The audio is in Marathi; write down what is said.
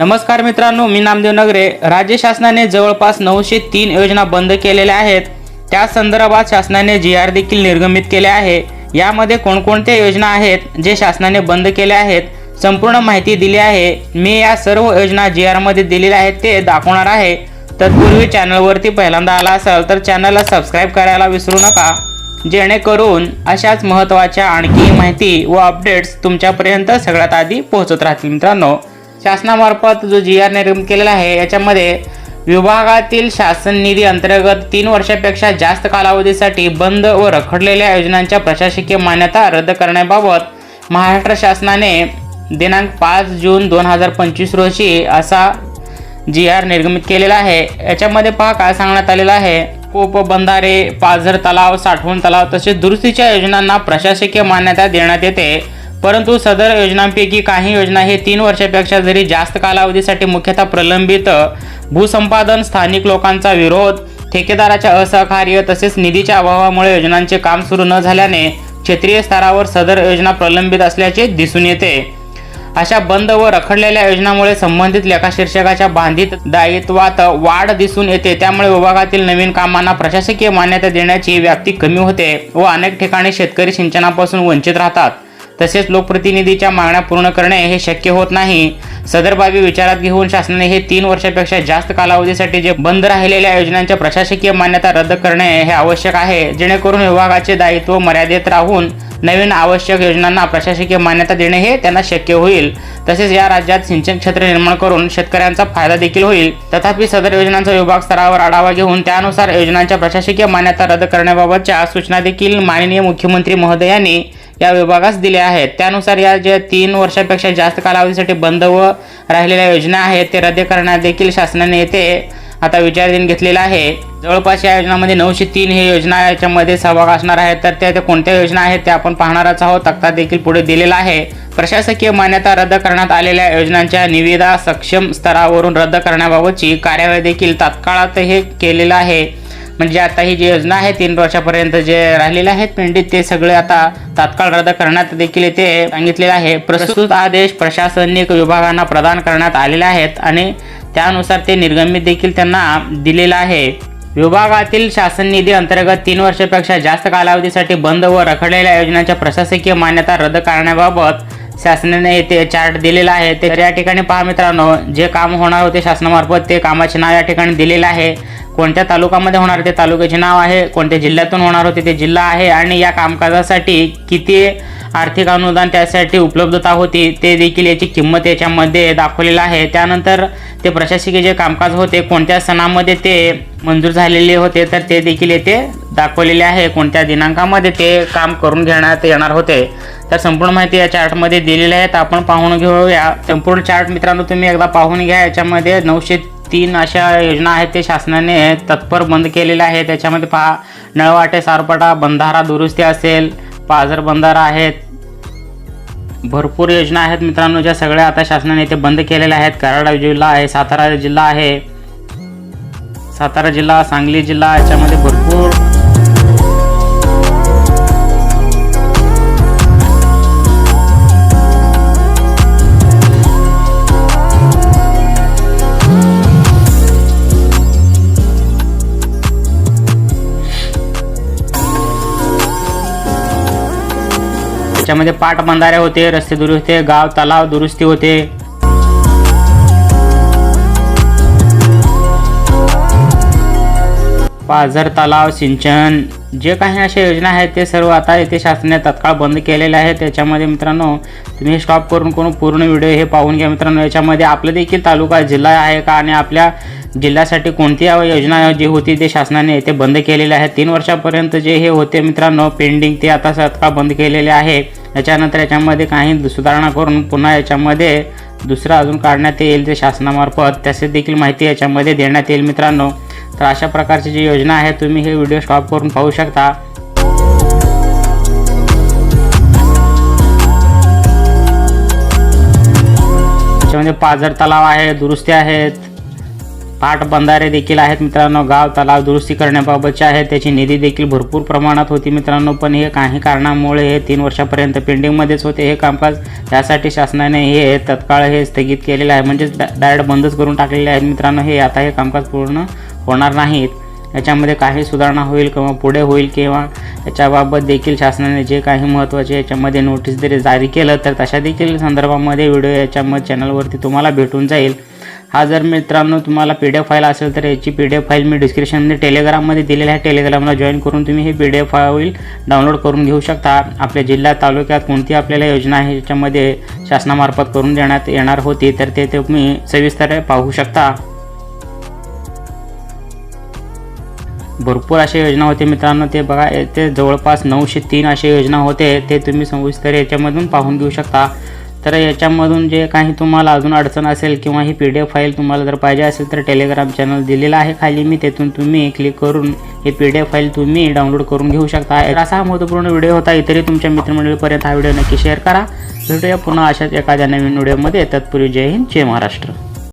नमस्कार मित्रांनो मी नामदेव नगरे. राज्य शासनाने जवळपास नऊशे तीन योजना बंद केलेल्या आहेत. त्या संदर्भात शासनाने जी आर देखील निर्गमित केले आहे. यामध्ये कोणकोणत्या योजना आहेत जे शासनाने बंद केल्या आहेत संपूर्ण माहिती दिली आहे. मी या सर्व योजना जी आरमध्ये दिलेल्या आहेत ते दाखवणार आहे. तत्पूर्वी चॅनलवरती पहिल्यांदा आला असाल तर चॅनलला सबस्क्राईब करायला विसरू नका. जेणेकरून अशाच महत्त्वाच्या आणखी माहिती व अपडेट्स तुमच्यापर्यंत सगळ्यात आधी पोहोचत राहतील मित्रांनो. शासनामार्फत जो जी आर निर्गमित केलेला आहे याच्यामध्ये विभागातील शासन निधी अंतर्गत तीन वर्षापेक्षा जास्त कालावधीसाठी बंद व रखडलेल्या योजनांच्या प्रशासकीय मान्यता रद्द करण्याबाबत महाराष्ट्र शासनाने दिनांक पाच जून दोन हजार पंचवीस रोजी असा जी आर निर्गमित केलेला आहे. याच्यामध्ये पहा काय सांगण्यात आलेलं आहे. कोप बंधारे पाझर तलाव साठवण तलाव तसेच दुरुस्तीच्या योजनांना प्रशासकीय मान्यता देण्यात येते. परंतु सदर योजनांपैकी काही योजना हे तीन वर्षापेक्षा जरी जास्त कालावधीसाठी मुख्यतः प्रलंबित भूसंपादन स्थानिक लोकांचा विरोध ठेकेदाराच्या असहकार्य तसेच निधीच्या अभावामुळे योजनांचे काम सुरू न झाल्याने क्षेत्रीय स्तरावर सदर योजना प्रलंबित असल्याचे दिसून येते. अशा बंद व रखडलेल्या योजनामुळे संबंधित लेखाशीर्षकाच्या बांधित दायित्वात वाढ दिसून येते. त्यामुळे विभागातील नवीन कामांना प्रशासकीय मान्यता देण्याची व्याप्ती कमी होते व अनेक ठिकाणी शेतकरी सिंचनापासून वंचित राहतात. तसेच लोकप्रतिनिधीच्या मागण्या पूर्ण करणे हे शक्य होत नाही. सदर बाबी विचारात घेऊन शासनाने हे तीन वर्षापेक्षा जास्त कालावधीसाठी जे बंद राहिलेल्या योजनांच्या प्रशासकीय मान्यता रद्द करणे हे आवश्यक आहे. जेणेकरून विभागाचे दायित्व मर्यादित राहून नवीन आवश्यक योजनांना प्रशासकीय मान्यता देणे हे त्यांना शक्य होईल. तसेच या राज्यात सिंचन क्षेत्र निर्माण करून शेतकऱ्यांचा फायदा देखील होईल. तथापि सदर योजनांचा विभाग स्तरावर आढावा घेऊन त्यानुसार योजनांच्या प्रशासकीय मान्यता रद्द करण्याबाबतच्या सूचना देखील माननीय मुख्यमंत्री महोदयांनी या विभागास दिल्या आहेत. त्यानुसार या ज्या तीन वर्षापेक्षा जास्त कालावधीसाठी बंद व राहिलेल्या योजना आहेत ते रद्द करण्यात देखील शासनाने येथे आता विचाराधीन घेतलेला आहे. जवळपास या योजनामध्ये नऊशे तीन हे योजना याच्यामध्ये सहभाग असणार आहेत. तर त्या त्या कोणत्या योजना आहेत त्या आपण पाहणारच आहोत. तक्ता देखील पुढे दिलेला आहे. प्रशासकीय मान्यता रद्द करण्यात आलेल्या योजनांच्या निविदा सक्षम स्तरावरून रद्द करण्याबाबतची कार्यवाही देखील तात्काळात हे केलेलं आहे. म्हणजे आता ही जी योजना आहे तीन वर्षापर्यंत जे राहिलेले आहेत पेंडित ते सगळे आता तात्काळ रद्द करण्यात देखील येथे सांगितलेले आहे. प्रस्तुत आदेश प्रशासनिक विभागांना प्रदान करण्यात आलेले आहेत आणि त्यानुसार ते निर्गमित देखील त्यांना दिलेलं आहे. विभागातील शासन निधी अंतर्गत तीन वर्षापेक्षा जास्त कालावधीसाठी बंद व रखडलेल्या योजनांच्या प्रशासकीय मान्यता रद्द करण्याबाबत शासनाने येथे चार्ट दिलेला आहे. तर या ठिकाणी पहा मित्रांनो जे काम होणार होते शासनामार्फत ते कामाचे नाव या ठिकाणी दिलेलं आहे. कोणत्या तालुक्यामध्ये होणार ते तालुक्याचे नाव आहे कोणत्या जिल्ह्यातून होणार होते ते जिल्हा आहे आणि या कामकाजासाठी किती आर्थिक अनुदान त्यासाठी उपलब्धता होती ते देखील याची किंमत याच्यामध्ये दाखवलेलं आहे. त्यानंतर ते प्रशासकीय जे कामकाज होते कोणत्या सणामध्ये ते मंजूर झालेले होते तर ते देखील येथे दाखवलेले आहे. कोणत्या दिनांकामध्ये ते काम करून घेण्यात येणार होते तर संपूर्ण माहिती या चार्टमध्ये दिलेली आहे तर आपण पाहून घेऊया. संपूर्ण चार्ट मित्रांनो तुम्ही एकदा पाहून घ्या. याच्यामध्ये नऊशे तीन अशा योजना आहेत ते शासनाने तत्पर बंद केलेल्या आहेत. त्याच्यामध्ये पहा नळवाटे सारपटा बंधारा दुरुस्ती असेल पाझर बंधारा आहेत. भरपूर योजना आहेत मित्रांनो ज्या सगळ्या आता शासनाने इथे बंद केलेल्या आहेत. कराड जिल्हा आहे सातारा जिल्हा आहे. सातारा जिल्हा सांगली जिल्हा याच्यामध्ये भरपूर त्याच्यामध्ये पाटबंधारे होते रस्ते दुरुस्ती गाव तलाव दुरुस्ती होते. पाझर तलाव सिंचन जे काही अशा योजना आहेत ते सर्व आता येथे शासनाने तत्काळ बंद केलेले आहेत. त्याच्यामध्ये मित्रांनो तुम्ही स्टॉप करून करून पूर्ण व्हिडिओ हे पाहून घ्या मित्रांनो. याच्यामध्ये आपलं देखील तालुका जिल्हा आहे का? आणि आपल्या जिल्ह्यासाठी कोणती योजना जी होती ते शासनाने येथे बंद केलेले आहे. तीन वर्षापर्यंत जे हे होते मित्रांनो पेंडिंग ते आता सतका बंद केलेले आहे. याच्यानंतर याच्यामध्ये काही सुधारणा करून पुन्हा याच्यामध्ये दुसरं अजून काढण्यात येईल ते शासनामार्फत. त्याचे देखील माहिती याच्यामध्ये देण्यात येईल मित्रांनो. तर अशा प्रकारची जी योजना आहे तुम्ही हे व्हिडिओ स्टॉप करून पाहू शकता. त्याच्यामध्ये पाझर तलाव आहे दुरुस्ती आहेत. पाटबंधारे देखील आहेत मित्रांनो. गाव तलाव दुरुस्ती करण्याबाबतचे आहेत. त्याची निधी देखील भरपूर प्रमाणात होती मित्रांनो. पण हे काही कारणामुळे हे तीन वर्षापर्यंत पेंडिंगमध्येच होते. हे कामकाज त्यासाठी शासनाने हे तत्काळ हे स्थगित केलेलं आहे. म्हणजेच डायरेक्ट बंदच करून टाकलेले आहेत मित्रांनो. हे आता हे कामकाज पूर्ण होणार नाहीत. याच्यामध्ये काही सुधारणा होईल किंवा पुढे होईल किंवा याच्याबाबत देखील शासनाने जे काही महत्त्वाचे याच्यामध्ये नोटीस जरी जारी केलं तर तशा देखील संदर्भामध्ये व्हिडिओ याच्यामध्ये चॅनलवरती तुम्हाला भेटून जाईल. हा जर मित्रांनो तुम्हाला पी डी एफ फाईल असेल तर याची पी डी एफ फाईल मी डिस्क्रिप्शनमध्ये टेलिग्राममध्ये दिलेली आहे. टेलिग्रामला जॉईन करून तुम्ही हे P D F file download करून घेऊ शकता. आपल्या जिल्ह्यात तालुक्यात कोणती आपल्याला योजना आहे याच्यामध्ये शासनामार्फत करून देण्यात येणार होती तर ते तुम्ही सविस्तर पाहू शकता. भरपूर अशा योजना होते मित्रांनो. ते बघा ते जवळपास नऊशे तीन अशा योजना होते ते तुम्ही सविस्तर याच्यामधून पाहून घेऊ शकता. तर याच्यामधून जे काही तुम्हाला अजून अडचण असेल किंवा ही पी डी एफ फाईल तुम्हाला जर पाहिजे असेल तर टेलिग्राम चॅनल दिलेला आहे खाली. मी तेथून तुम्ही क्लिक करून हे पी डी एफ फाईल तुम्ही डाउनलोड करून घेऊ शकता. तर असा हा महत्त्वपूर्ण व्हिडिओ होता. इतरही तुमच्या मित्रमंडळीपर्यंत हा व्हिडिओ नक्की शेअर करा. भेटूया पुन्हा अशाच एखाद्या नवीन व्हिडिओमध्ये तत्पूर्वी जय हिंद जय महाराष्ट्र.